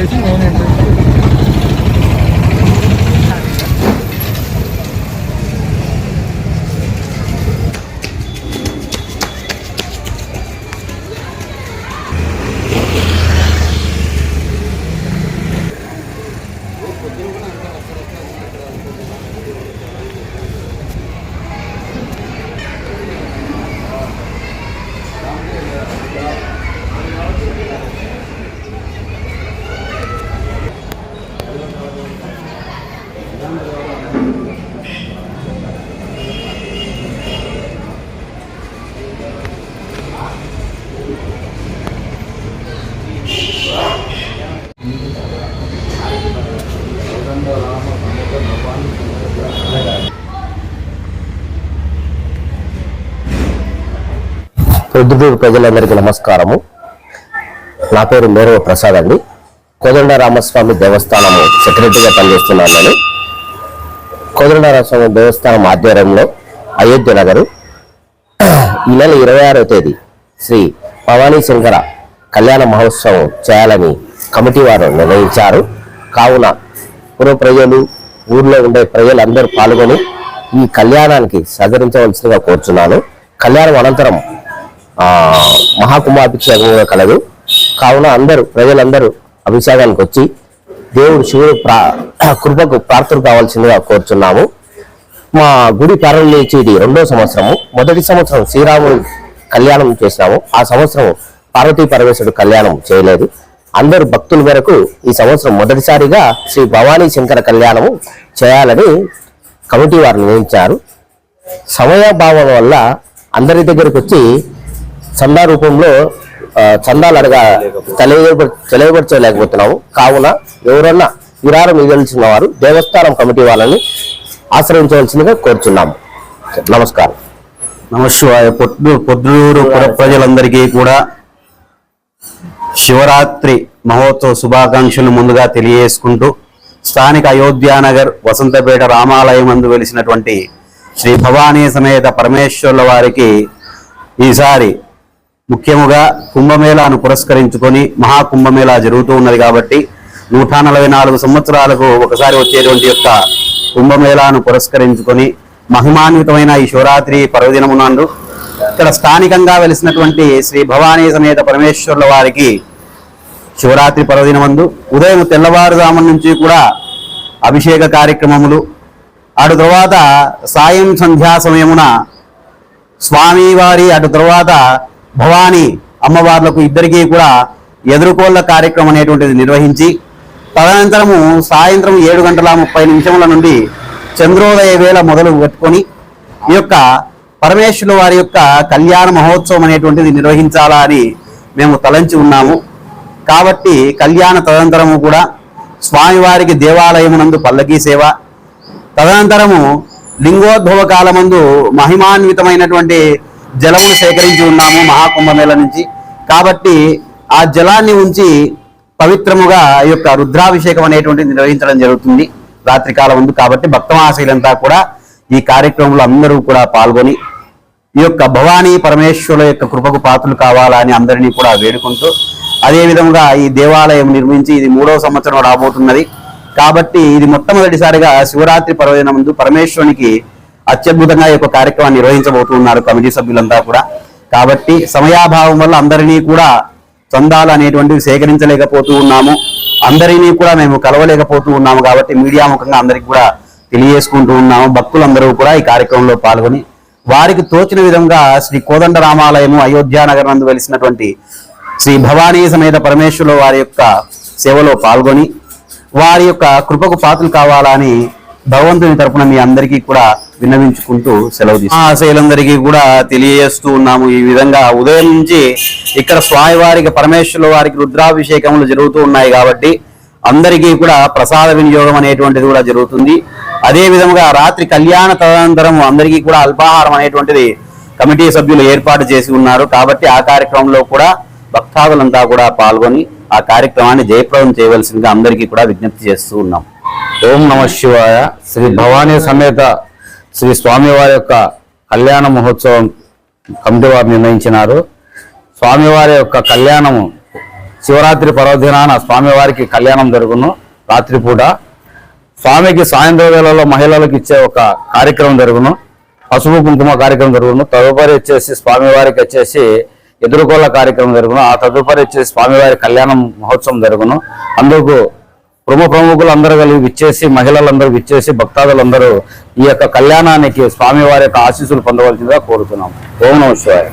వచ్చేసి మెయిన్ ప్రొద్దుటూరు ప్రజలందరికీ నమస్కారము. నా పేరు మేరవ ప్రసాద్ అండి. కోదండ రామస్వామి దేవస్థానము సెక్రటరీగా పనిచేస్తున్నాను నేను కోదండ రామస్వామి దేవస్థానం ఆధ్వర్యంలో అయోధ్య నగరు ఈ నెల ఇరవై ఆరో తేదీ శ్రీ భవానీ శంకర కళ్యాణ మహోత్సవం చేయాలని కమిటీ వారు నిర్ణయించారు. కావున పూర్వ ప్రజలు ఊర్లో ఉండే ప్రజలందరూ పాల్గొని ఈ కళ్యాణానికి సహకరించవలసిందిగా కోరుచున్నాను. కళ్యాణం అనంతరం ఆ మహాకుంభాభిషేకం కలదు. కావున అందరూ ప్రజలందరూ అభిషేకానికి వచ్చి దేవుడు శివుడు ప్రా కృపకు ప్రార్థన కావాల్సిందిగా కోరుచున్నాము. మా గుడి ప్రారంభించి ఇది రెండో సంవత్సరము. మొదటి సంవత్సరం శ్రీరాముడు కళ్యాణం చేసినాము. ఆ సంవత్సరం పార్వతీ పరమేశ్వరుడు కళ్యాణం చేయలేదు. అందరు భక్తుల మేరకు ఈ సంవత్సరం మొదటిసారిగా శ్రీ భవానీ శంకర కళ్యాణము చేయాలని కమిటీ వారు నిర్ణయించారు. సమయాభావం వల్ల అందరి దగ్గరకు వచ్చి చందా రూపంలో చందాలు అడగా తెలియప తెలియపరచలేకపోతున్నాము. కావున ఎవరన్నా విరారం ఇవ్వాల్సిన వారు దేవస్థానం కమిటీ వాళ్ళని ఆశ్రయించవలసిందిగా కోరుచున్నాము. నమస్కారం. నమశివాయ. పొద్దు పొద్దునూరు పుర ప్రజలందరికీ కూడా శివరాత్రి మహోత్సవ శుభాకాంక్షలు ముందుగా తెలియజేసుకుంటూ స్థానిక అయోధ్యానగర్ వసంతపేట రామాలయం అందు వెలిసినటువంటి శ్రీ భవానీ సమేత పరమేశ్వర్ల వారికి ఈసారి ముఖ్యముగా కుంభమేళాను పురస్కరించుకొని మహాకుంభమేళా జరుగుతూ ఉన్నది కాబట్టి నూట నలభై నాలుగు సంవత్సరాలకు ఒకసారి వచ్చేటువంటి యొక్క కుంభమేళాను పురస్కరించుకొని మహిమాన్వితమైన ఈ శివరాత్రి పర్వదినమునందు ఇక్కడ స్థానికంగా వెలిసినటువంటి శ్రీ భవానీ సమేత పరమేశ్వరుల వారికి శివరాత్రి పర్వదినమందు ఉదయం తెల్లవారుజాము నుంచి కూడా అభిషేక కార్యక్రమములు అటు తర్వాత సాయం సంధ్యా సమయమున స్వామివారి అటు తర్వాత భవానీ అమ్మవార్లకు ఇద్దరికీ కూడా ఎదుర్కోళ్ళ కార్యక్రమం అనేటువంటిది నిర్వహించి తదనంతరము సాయంత్రం ఏడు గంటల ముప్పై నిమిషముల నుండి చంద్రోదయ వేళ మొదలు పెట్టుకొని ఈ యొక్క పరమేశ్వరుల వారి యొక్క కళ్యాణ మహోత్సవం అనేటువంటిది నిర్వహించాలా అని మేము తలంచి ఉన్నాము. కాబట్టి కళ్యాణ తదనంతరము కూడా స్వామివారికి దేవాలయమునందు పల్లకీ సేవ తదనంతరము లింగోద్భవ కాలమందు మహిమాన్వితమైనటువంటి జలమును సేకరించి ఉన్నాము మహాకుంభమేళ నుంచి. కాబట్టి ఆ జలాన్ని ఉంచి పవిత్రముగా ఈ యొక్క రుద్రాభిషేకం అనేటువంటిది నిర్వహించడం జరుగుతుంది రాత్రి కాలం కాబట్టి భక్తమాశీలంతా కూడా ఈ కార్యక్రమంలో అందరూ కూడా పాల్గొని ఈ యొక్క భవానీ పరమేశ్వరుల యొక్క కృపకు పాత్రలు కావాలని అందరినీ కూడా వేడుకుంటూ అదేవిధంగా ఈ దేవాలయం నిర్మించి ఇది మూడవ సంవత్సరం రాబోతున్నది. కాబట్టి ఇది మొట్టమొదటిసారిగా శివరాత్రి పర్వదిన ముందు పరమేశ్వరునికి అత్యద్భుతంగా ఈ యొక్క కార్యక్రమాన్ని నిర్వహించబోతున్నారు కమిటీ సభ్యులంతా కూడా. కాబట్టి సమయాభావం వల్ల అందరినీ కూడా చందాలు అనేటువంటివి సేకరించలేకపోతూ ఉన్నాము. అందరినీ కూడా మేము కలవలేకపోతూ ఉన్నాము కాబట్టి మీడియా ముఖంగా అందరికీ కూడా తెలియజేసుకుంటూ ఉన్నాము. భక్తులందరూ కూడా ఈ కార్యక్రమంలో పాల్గొని వారికి తోచిన విధంగా శ్రీ కోదండ రామాలయము అయోధ్య నగర నందు వెలిసినటువంటి శ్రీ భవానీ సమేత పరమేశ్వరుల వారి యొక్క సేవలో పాల్గొని వారి యొక్క కృపకు పాత్రలు కావాలని భగవంతుని తరపున మీ అందరికీ కూడా విన్నవించుకుంటూ సెలవు ఆశయులందరికీ కూడా తెలియజేస్తూ ఉన్నాము ఈ విధంగా. ఉదయం నుంచి ఇక్కడ స్వామివారికి పరమేశ్వరుల వారికి రుద్రాభిషేకములు జరుగుతూ ఉన్నాయి కాబట్టి అందరికీ కూడా ప్రసాద వినియోగం అనేటువంటిది కూడా జరుగుతుంది. అదే విధంగా రాత్రి కళ్యాణ తదనంతరం అందరికీ కూడా అల్పాహారం అనేటువంటిది కమిటీ సభ్యులు ఏర్పాటు చేసి ఉన్నారు. కాబట్టి ఆ కార్యక్రమంలో కూడా భక్తాదులంతా కూడా పాల్గొని ఆ కార్యక్రమాన్ని జయప్రదం చేయవలసిందిగా అందరికీ కూడా విజ్ఞప్తి చేస్తూ ఉన్నాం. ఓం నమ శివాయ. శ్రీ భవానీ సమేత శ్రీ స్వామివారి యొక్క కళ్యాణ మహోత్సవం కమిటీ వారు నిర్ణయించినారు. స్వామివారి యొక్క కళ్యాణము శివరాత్రి పర్వదినాన స్వామివారికి కళ్యాణం జరుగును రాత్రిపూట స్వామికి సాయంత్రం వేళలో మహిళలకు ఇచ్చే ఒక కార్యక్రమం జరుగును. పసుపు కుంకుమ కార్యక్రమం జరుగును. తదుపరి వచ్చేసి స్వామివారికి వచ్చేసి ఎదుర్కోళ్ళ కార్యక్రమం జరుగును. ఆ తదుపరి వచ్చేసి స్వామివారి కళ్యాణం మహోత్సవం జరుగును. అందుకు ప్రముఖ ప్రముఖులు అందరూ కలిగి విచ్చేసి మహిళలందరూ విచ్చేసి భక్తాదులందరూ ఈ యొక్క కళ్యాణానికి స్వామివారి యొక్క ఆశీస్సులు పొందవలసిందిగా కోరుతున్నాం. ఓం నమ శివాయ.